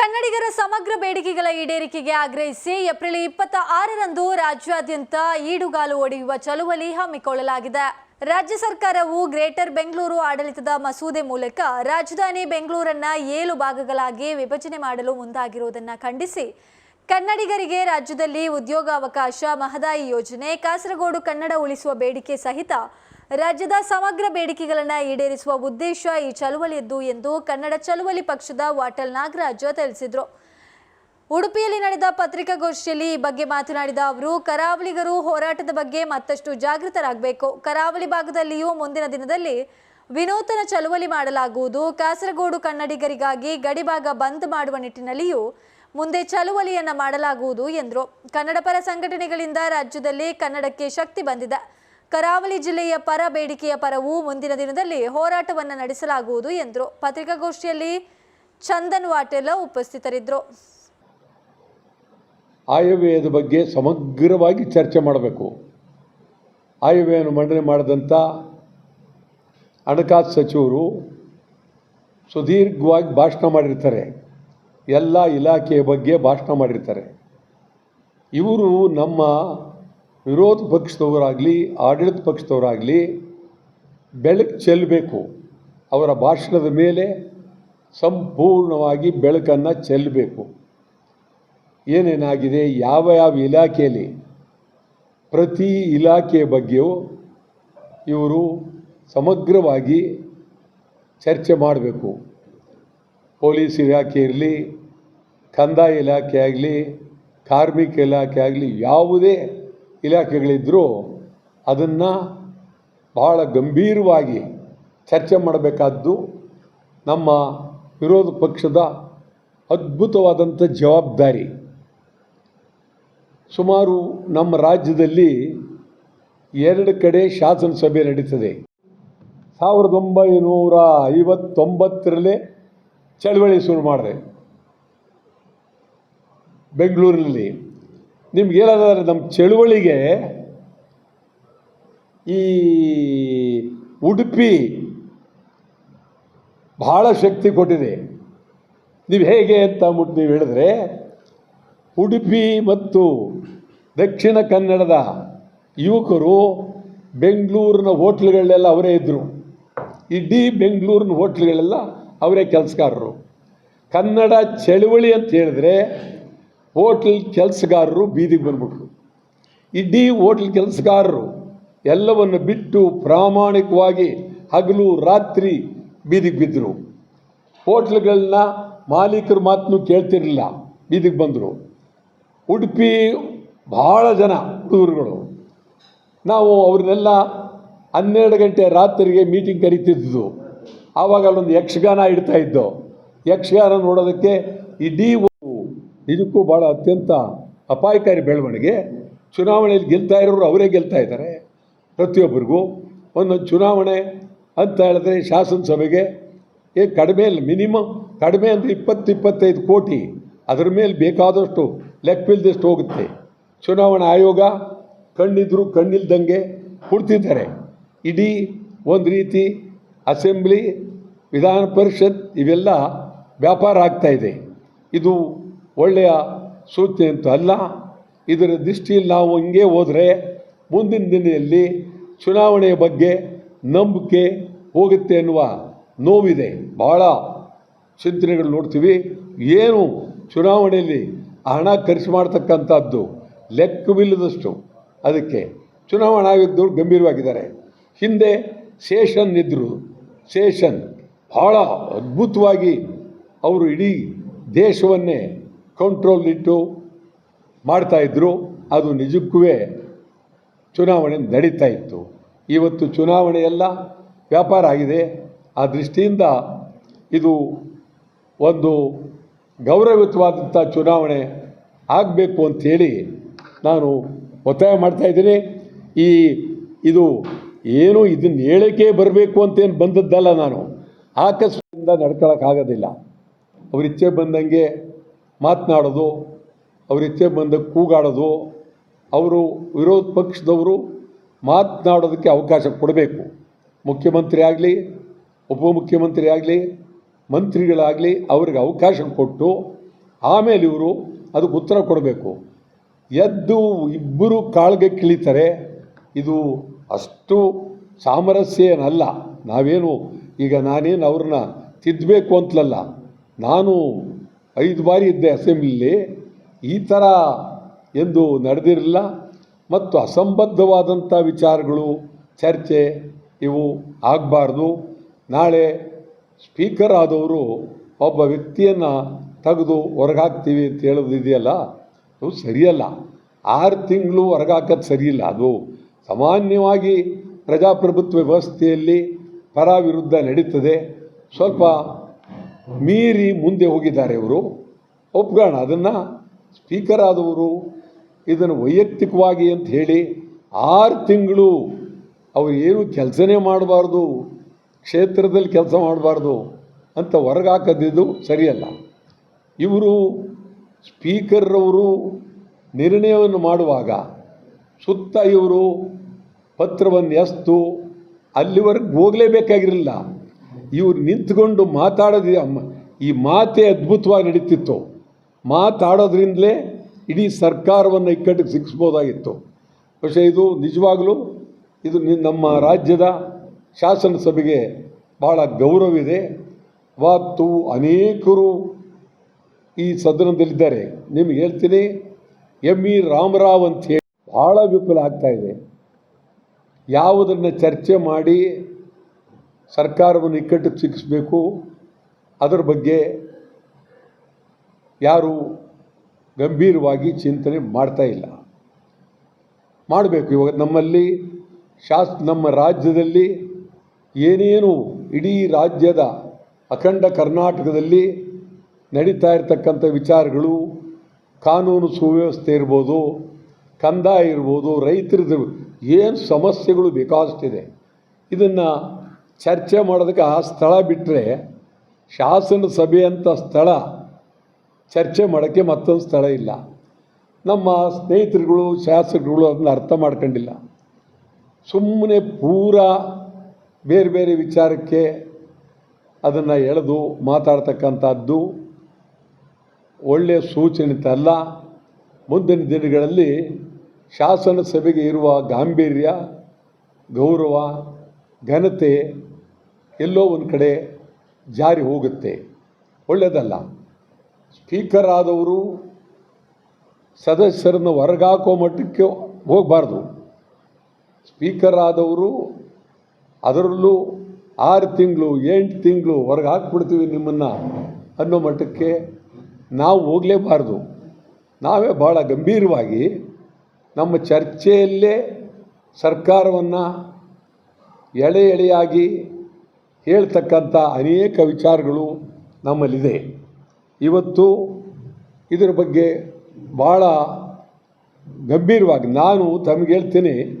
ಕನ್ನಡಿಗರ ಸಮಗ್ರ ಬೇಡಿಕೆಗಳ ಈಡೇರಿಕೆಗೆ ಆಗ್ರಹಿಸಿ ಏಪ್ರಿಲ್ ಇಪ್ಪತ್ತ ಆರರಂದು ರಾಜ್ಯಾದ್ಯಂತ ಈಡುಗಾಲು ಒಡೆಯುವ ಚಳುವಳಿ ಹಮ್ಮಿಕೊಳ್ಳಲಾಗಿದೆ. ರಾಜ್ಯ ಸರ್ಕಾರವು ಗ್ರೇಟರ್ ಬೆಂಗಳೂರು ಆಡಳಿತದ ಮಸೂದೆ ಮೂಲಕ ರಾಜಧಾನಿ ಬೆಂಗಳೂರನ್ನ ಏಳು ಭಾಗಗಳಾಗಿ ವಿಭಜನೆ ಮಾಡಲು ಮುಂದಾಗಿರುವುದನ್ನು ಖಂಡಿಸಿ. ಕನ್ನಡಿಗರಿಗೆ ರಾಜ್ಯದಲ್ಲಿ ಉದ್ಯೋಗಾವಕಾಶ ಮಹದಾಯಿ ಯೋಜನೆ, ಕಾಸರಗೋಡು ಕನ್ನಡ ಉಳಿಸುವ ಬೇಡಿಕೆ ಸಹಿತ ರಾಜ್ಯದ ಸಮಗ್ರ ಬೇಡಿಕೆಗಳನ್ನು ಈಡೇರಿಸುವ ಉದ್ದೇಶ ಈ ಚಳುವಳಿಯದ್ದು ಎಂದು ಕನ್ನಡ ಚಳುವಳಿ ಪಕ್ಷದ ವಾಟಲ್ ನಾಗರಾಜ ತಿಳಿಸಿದರು. ಉಡುಪಿಯಲ್ಲಿ ನಡೆದ ಪತ್ರಿಕಾಗೋಷ್ಠಿಯಲ್ಲಿ ಈ ಬಗ್ಗೆ ಮಾತನಾಡಿದ ಅವರು, ಕರಾವಳಿಗರು ಹೋರಾಟದ ಬಗ್ಗೆ ಮತ್ತಷ್ಟು ಜಾಗೃತರಾಗಬೇಕು. ಕರಾವಳಿ ಭಾಗದಲ್ಲಿಯೂ ಮುಂದಿನ ದಿನದಲ್ಲಿ ವಿನೂತನ ಚಳುವಳಿ ಮಾಡಲಾಗುವುದು. ಕಾಸರಗೋಡು ಕನ್ನಡಿಗರಿಗಾಗಿ ಗಡಿಭಾಗ ಬಂದ್ ಮಾಡುವ ನಿಟ್ಟಿನಲ್ಲಿಯೂ ಮುಂದೆ ಚಳುವಳಿಯನ್ನು ಮಾಡಲಾಗುವುದು ಎಂದರು. ಕನ್ನಡ ಪರ ಸಂಘಟನೆಗಳಿಂದ ರಾಜ್ಯದಲ್ಲಿ ಕನ್ನಡಕ್ಕೆ ಶಕ್ತಿ ಬಂದಿದೆ. ಕರಾವಳಿ ಜಿಲ್ಲೆಯ ಪರ ಬೇಡಿಕೆಯ ಪರವು ಮುಂದಿನ ದಿನದಲ್ಲಿ ಹೋರಾಟವನ್ನು ನಡೆಸಲಾಗುವುದು ಎಂದರು. ಪತ್ರಿಕಾಗೋಷ್ಠಿಯಲ್ಲಿ ಚಂದನ್ ವಾಟೆಲ್ಲ ಉಪಸ್ಥಿತರಿದ್ದರು. ಆಯವ್ಯಯದ ಬಗ್ಗೆ ಸಮಗ್ರವಾಗಿ ಚರ್ಚೆ ಮಾಡಬೇಕು. ಆಯವ್ಯಯನ್ನು ಮಂಡನೆ ಮಾಡಿದಂಥ ಹಣಕಾಸು ಸಚಿವರು ಸುದೀರ್ಘವಾಗಿ ಭಾಷಣ ಮಾಡಿರ್ತಾರೆ. ಎಲ್ಲ ಇಲಾಖೆಯ ಬಗ್ಗೆ ಭಾಷಣ ಮಾಡಿರ್ತಾರೆ. ಇವರು ನಮ್ಮ ವಿರೋಧ ಪಕ್ಷದವರಾಗಲಿ, ಆಡಳಿತ ಪಕ್ಷದವರಾಗಲಿ ಬೆಳಕು ಚೆಲ್ಲಬೇಕು. ಅವರ ಭಾಷಣದ ಮೇಲೆ ಸಂಪೂರ್ಣವಾಗಿ ಬೆಳಕನ್ನು ಚೆಲ್ಲಬೇಕು. ಏನೇನಾಗಿದೆ, ಯಾವ ಯಾವ ಇಲಾಖೆಯಲ್ಲಿ, ಪ್ರತಿ ಇಲಾಖೆಯ ಬಗ್ಗೆಯೂ ಇವರು ಸಮಗ್ರವಾಗಿ ಚರ್ಚೆ ಮಾಡಬೇಕು. ಪೊಲೀಸ್ ಇಲಾಖೆ ಇರಲಿ, ಕಂದಾಯ ಇಲಾಖೆ ಆಗಲಿ, ಕಾರ್ಮಿಕ ಇಲಾಖೆ ಆಗಲಿ, ಯಾವುದೇ ಇಲಾಖೆಗಳಿದ್ದರೂ ಅದನ್ನು ಬಹಳ ಗಂಭೀರವಾಗಿ ಚರ್ಚೆ ಮಾಡಬೇಕಾದ್ದು ನಮ್ಮ ವಿರೋಧ ಪಕ್ಷದ ಅದ್ಭುತವಾದಂಥ ಜವಾಬ್ದಾರಿ. ಸುಮಾರು ನಮ್ಮ ರಾಜ್ಯದಲ್ಲಿ ಎರಡು ಕಡೆ ಶಾಸನಸಭೆ ನಡೀತದೆ. ಸಾವಿರದ ಒಂಬೈನೂರ ಐವತ್ತೊಂಬತ್ತರಲ್ಲೇ ಚಳವಳಿ ಶುರು ಮಾಡಿದೆ ಬೆಂಗಳೂರಿನಲ್ಲಿ. ನಿಮ್ಗೆ ಹೇಳೋದಾದ್ರೆ ನಮ್ಮ ಚಳುವಳಿಗೆ ಈ ಉಡುಪಿ ಬಹಳ ಶಕ್ತಿ ಕೊಟ್ಟಿದೆ. ನೀವು ಹೇಗೆ ಅಂತ ಅಂದ್ಬಿಟ್ಟು ನೀವು ಹೇಳಿದ್ರೆ, ಉಡುಪಿ ಮತ್ತು ದಕ್ಷಿಣ ಕನ್ನಡದ ಯುವಕರು ಬೆಂಗಳೂರಿನ ಹೋಟ್ಲುಗಳೆಲ್ಲ ಅವರೇ ಇದ್ದರು ಇಡೀ ಬೆಂಗಳೂರಿನ ಹೋಟ್ಲುಗಳೆಲ್ಲ ಅವರೇ ಕೆಲಸಗಾರರು. ಕನ್ನಡ ಚಳುವಳಿ ಅಂತ ಹೇಳಿದ್ರೆ ಹೋಟ್ಲ್ ಕೆಲಸಗಾರರು ಬೀದಿಗೆ ಬಂದ್ಬಿಟ್ರು. ಇಡೀ ಹೋಟ್ಲ್ ಕೆಲಸಗಾರರು ಎಲ್ಲವನ್ನು ಬಿಟ್ಟು ಪ್ರಾಮಾಣಿಕವಾಗಿ ಹಗಲು ರಾತ್ರಿ ಬೀದಿಗೆ ಬಿದ್ದರು. ಹೋಟ್ಲ್ಗಳನ್ನ ಮಾಲೀಕರು ಮಾತನ್ನು ಕೇಳ್ತಿರಲಿಲ್ಲ, ಬೀದಿಗೆ ಬಂದರು. ಉಡುಪಿ ಭಾಳ ಜನ ಹುಡುಗರುಗಳು. ನಾವು ಅವ್ರನ್ನೆಲ್ಲ ಹನ್ನೆರಡು ಗಂಟೆ ರಾತ್ರಿಗೆ ಮೀಟಿಂಗ್ ಕರಿತಿದ್ದು. ಆವಾಗ ಅಲ್ಲೊಂದು ಯಕ್ಷಗಾನ ಇಡ್ತಾ ಇದ್ದೋ. ಯಕ್ಷಗಾನ ನೋಡೋದಕ್ಕೆ ಇಡೀ ನಿಜಕ್ಕೂ ಭಾಳ ಅತ್ಯಂತ ಅಪಾಯಕಾರಿ ಬೆಳವಣಿಗೆ. ಚುನಾವಣೆಯಲ್ಲಿ ಗೆಲ್ತಾ ಇರೋರು ಅವರೇ ಗೆಲ್ತಾ ಇದ್ದಾರೆ. ಪ್ರತಿಯೊಬ್ಬರಿಗೂ ಒಂದೊಂದು ಚುನಾವಣೆ ಅಂತ ಹೇಳಿದ್ರೆ ಶಾಸನಸಭೆಗೆ ಏ, ಕಡಿಮೆ ಮಿನಿಮಮ್ ಕಡಿಮೆ ಅಂದರೆ ಇಪ್ಪತ್ತು, ಇಪ್ಪತ್ತೈದು ಕೋಟಿ. ಅದರ ಮೇಲೆ ಬೇಕಾದಷ್ಟು ಲೆಕ್ಕವಿಲ್ದಷ್ಟು ಹೋಗುತ್ತೆ. ಚುನಾವಣಾ ಆಯೋಗ ಕಣ್ಣಿದ್ರು ಕಣ್ಣಿಲ್ದಂಗೆ ಕೊಡ್ತಿದ್ದಾರೆ ಇಡೀ ಒಂದು ರೀತಿ ಅಸೆಂಬ್ಲಿ, ವಿಧಾನ ಪರಿಷತ್ ಇವೆಲ್ಲ ವ್ಯಾಪಾರ ಆಗ್ತಾಯಿದೆ ಇದು ಒಳ್ಳೆಯ ಸೂಚನೆ ಅಂತ ಅಲ್ಲ. ಇದರ ದೃಷ್ಟಿಯಲ್ಲಿ ನಾವು ಹಂಗೆ ಹೋದರೆ ಮುಂದಿನ ದಿನದಲ್ಲಿ ಚುನಾವಣೆಯ ಬಗ್ಗೆ ನಂಬಿಕೆ ಹೋಗುತ್ತೆ ಅನ್ನುವ ನೋವಿದೆ. ಭಾಳ ಚಿಂತನೆಗಳು ನೋಡ್ತೀವಿ. ಏನು ಚುನಾವಣೆಯಲ್ಲಿ ಹಣ ಖರ್ಚು ಮಾಡ್ತಕ್ಕಂಥದ್ದು ಲೆಕ್ಕವಿಲ್ಲದಷ್ಟು. ಅದಕ್ಕೆ ಚುನಾವಣಾ ಆಯೋಗದವರು ಗಂಭೀರವಾಗಿದ್ದಾರೆ. ಹಿಂದೆ ಸೇಷನ್ ಇದ್ದರು ಸೇಷನ್ ಭಾಳ ಅದ್ಭುತವಾಗಿ ಅವರು ಇಡೀ ದೇಶವನ್ನೇ ಕಂಟ್ರೋಲಿಟ್ಟು ಮಾಡ್ತಾಯಿದ್ರು ಅದು ನಿಜಕ್ಕೂ ಚುನಾವಣೆ ನಡೀತಾ ಇತ್ತು. ಇವತ್ತು ಚುನಾವಣೆ ಎಲ್ಲ ವ್ಯಾಪಾರ ಆಗಿದೆ. ಆ ದೃಷ್ಟಿಯಿಂದ ಇದು ಒಂದು ಗೌರವಯುತವಾದಂಥ ಚುನಾವಣೆ ಆಗಬೇಕು ಅಂಥೇಳಿ ನಾನು ಒತ್ತಾಯ ಮಾಡ್ತಾಯಿದ್ದೀನಿ ಈ ಇದು ಏನು ಇದನ್ನು ಹೇಳಕ್ಕೆ ಬರಬೇಕು ಅಂತೇನು ಬಂದದ್ದಲ್ಲ ನಾನು. ಆಕಸ್ಮಿಂದ ಅವ್ರ ಇಚ್ಛೆ ಬಂದಂಗೆ ಮಾತನಾಡೋದು, ಅವ್ರ ಇಚ್ಛೆ ಬಂದ ಕೂಗಾಡೋದು, ಅವರು ವಿರೋಧ ಪಕ್ಷದವರು ಮಾತನಾಡೋದಕ್ಕೆ ಅವಕಾಶ ಕೊಡಬೇಕು. ಮುಖ್ಯಮಂತ್ರಿ ಆಗಲಿ, ಉಪಮುಖ್ಯಮಂತ್ರಿ ಆಗಲಿ, ಮಂತ್ರಿಗಳಾಗಲಿ ಅವ್ರಿಗೆ ಅವಕಾಶ ಕೊಟ್ಟು ಆಮೇಲೆ ಇವರು ಅದಕ್ಕೆ ಉತ್ತರ ಕೊಡಬೇಕು. ಎದ್ದು ಇಬ್ಬರು ಕಾಳ್ಗೆ ಕಿಳಿತಾರೆ ಇದು ಅಷ್ಟು ಸಾಮರಸ್ಯ ಏನಲ್ಲ ನಾವೇನು, ಈಗ ನಾನೇನು ಅವ್ರನ್ನ ತಿದ್ದಬೇಕು ಅಂತಲಲ್ಲ. ನಾನು ಐದು ಬಾರಿ ಇದ್ದೆ ಅಸೆಂಬ್ಲಿಲಿ, ಈ ಥರ ಎಂದು ನಡೆದಿರಲಿಲ್ಲ. ಮತ್ತು ಅಸಂಬದ್ಧವಾದಂಥ ವಿಚಾರಗಳು, ಚರ್ಚೆ ಇವು ಆಗಬಾರ್ದು. ನಾಳೆ ಸ್ಪೀಕರ್ ಆದವರು ಒಬ್ಬ ವ್ಯಕ್ತಿಯನ್ನು ತೆಗೆದು ಹೊರಗಾಕ್ತೀವಿ ಅಂತ ಹೇಳೋದು ಇದೆಯಲ್ಲ? ಅದು ಸರಿಯಲ್ಲ. ಆರು ತಿಂಗಳು ಹೊರಗಾಕೋದು ಸರಿಯಿಲ್ಲ ಅದು. ಸಾಮಾನ್ಯವಾಗಿ ಪ್ರಜಾಪ್ರಭುತ್ವ ವ್ಯವಸ್ಥೆಯಲ್ಲಿ ಪರ ವಿರುದ್ಧ ನಡೀತದೆ. ಸ್ವಲ್ಪ ಮೀರಿ ಮುಂದೆ ಹೋಗಿದ್ದಾರೆ ಇವರು. ಒಪ್ಗೋಣ, ಅದನ್ನು ಸ್ಪೀಕರ್ ಆದವರು ಇದನ್ನು ವೈಯಕ್ತಿಕವಾಗಿ ಅಂತ ಹೇಳಿ ಆರು ತಿಂಗಳು ಅವರು ಏನು ಕೆಲಸನೇ ಮಾಡಬಾರ್ದು, ಕ್ಷೇತ್ರದಲ್ಲಿ ಕೆಲಸ ಮಾಡಬಾರ್ದು ಅಂತ ಹೊರಗಾಕದಿದ್ದು ಸರಿಯಲ್ಲ. ಇವರು ಸ್ಪೀಕರ್ರವರು ನಿರ್ಣಯವನ್ನು ಮಾಡುವಾಗ ಸುತ್ತ ಇವರು ಪತ್ರವನ್ನು ಎಸ್ತು ಅಲ್ಲಿವರೆಗೆ ಹೋಗಲೇಬೇಕಾಗಿರಲಿಲ್ಲ. ಇವ್ರು ನಿಂತ್ಕೊಂಡು ಮಾತಾಡೋದು ಅಮ್ಮ- ಈ ಮಾತೇ ಅದ್ಭುತವಾಗಿ ನಡೀತಿತ್ತು ಮಾತಾಡೋದ್ರಿಂದಲೇ ಇಡೀ ಸರ್ಕಾರವನ್ನು ಇಕ್ಕಟ್ಟಿಗೆ ಸಿಕ್ಕಿಸ್ಬೋದಾಗಿತ್ತು പക്ഷേ ಇದು ನಿಜವಾಗಲೂ ಇದು ನಿ- ನಮ್ಮ ರಾಜ್ಯದ ಶಾಸನ ಸಭೆಗೆ ಭಾಳ ಗೌರವಿದೆ ಅವತ್ತು ಅನೇಕರು ಈ ಸದನದಲ್ಲಿದ್ದಾರೆ ನಿಮ್ಗೆ ಹೇಳ್ತೀನಿ ಎಮ್ ಇ ರಾಮರಾವ್ ಅಂತ ಹೇಳಿ ಭಾಳ ವಿಫಲ ಆಗ್ತಾ ಇದೆ ಯಾವುದನ್ನು ಚರ್ಚೆ ಮಾಡಿ ಸರ್ಕಾರವನ್ನು ಇಕ್ಕಟ್ಟು ಸಿಕ್ಕಿಸ್ಬೇಕು ಅದರ ಬಗ್ಗೆ ಯಾರು ಗಂಭೀರವಾಗಿ ಚಿಂತನೆ ಮಾಡ್ತಾ ಇಲ್ಲ. ಮಾಡಬೇಕು. ಇವಾಗ ನಮ್ಮಲ್ಲಿ ಶಾಸ್, ನಮ್ಮ ರಾಜ್ಯದಲ್ಲಿ ಏನೇನು ಇಡೀ ರಾಜ್ಯದ ಅಖಂಡ ಕರ್ನಾಟಕದಲ್ಲಿ ನಡೀತಾ ಇರತಕ್ಕಂಥ ವಿಚಾರಗಳು, ಕಾನೂನು ಸುವ್ಯವಸ್ಥೆ ಇರ್ಬೋದು, ಕಂದಾಯ ಇರ್ಬೋದು, ರೈತರದ್ದು ಏನು ಸಮಸ್ಯೆಗಳು ಬೇಕಾದಷ್ಟಿದೆ. ಇದನ್ನು ಚರ್ಚೆ ಮಾಡೋದಕ್ಕೆ ಆ ಸ್ಥಳ ಬಿಟ್ಟರೆ ಶಾಸನ ಸಭೆ ಅಂತ ಸ್ಥಳ ಚರ್ಚೆ ಮಾಡೋಕ್ಕೆ ಮತ್ತೊಂದು ಸ್ಥಳ ಇಲ್ಲ. ನಮ್ಮ ಸ್ನೇಹಿತರುಗಳು, ಶಾಸಕರುಗಳು ಅದನ್ನ ಅರ್ಥ ಮಾಡ್ಕೊಂಡಿಲ್ಲ. ಸುಮ್ಮನೆ ಪೂರ ಬೇರೆ ಬೇರೆ ವಿಚಾರಕ್ಕೆ ಅದನ್ನು ಎಳೆದು ಮಾತಾಡ್ತಕ್ಕಂಥದ್ದು ಒಳ್ಳೆಯ ಸೂಚನೆ ಅಲ್ಲ. ಮುಂದಿನ ದಿನಗಳಲ್ಲಿ ಶಾಸನ ಸಭೆಗೆ ಇರುವ ಗಾಂಭೀರ್ಯ, ಗೌರವ, ಘನತೆ ಎಲ್ಲೋ ಒಂದು ಕಡೆ ಜಾರಿ ಹೋಗುತ್ತೆ. ಒಳ್ಳೆಯದಲ್ಲ ಸ್ಪೀಕರ್ ಆದವರು ಸದಸ್ಯರನ್ನು ಹೊರಗಾಕೋ ಮಟ್ಟಕ್ಕೆ ಹೋಗಬಾರ್ದು. ಸ್ಪೀಕರ್ ಆದವರು ಅದರಲ್ಲೂ ಆರು ತಿಂಗಳು, ಎಂಟು ತಿಂಗಳು ಹೊರಗೆ ಹಾಕ್ಬಿಡ್ತೀವಿ ನಿಮ್ಮನ್ನು ಅನ್ನೋ ಮಟ್ಟಕ್ಕೆ ನಾವು ಹೋಗಲೇಬಾರ್ದು. ನಾವೇ ಭಾಳ ಗಂಭೀರವಾಗಿ ನಮ್ಮ ಚರ್ಚೆಯಲ್ಲೇ ಸರ್ಕಾರವನ್ನು ಎಳೆ ಎಳೆಯಾಗಿ ಹೇಳ್ತಕ್ಕಂಥ ಅನೇಕ ವಿಚಾರಗಳು ನಮ್ಮಲ್ಲಿದೆ. ಇವತ್ತು ಇದರ ಬಗ್ಗೆ ಭಾಳ ಗಂಭೀರವಾಗಿ ನಾನು ತಮಗೆ ಹೇಳ್ತೀನಿ.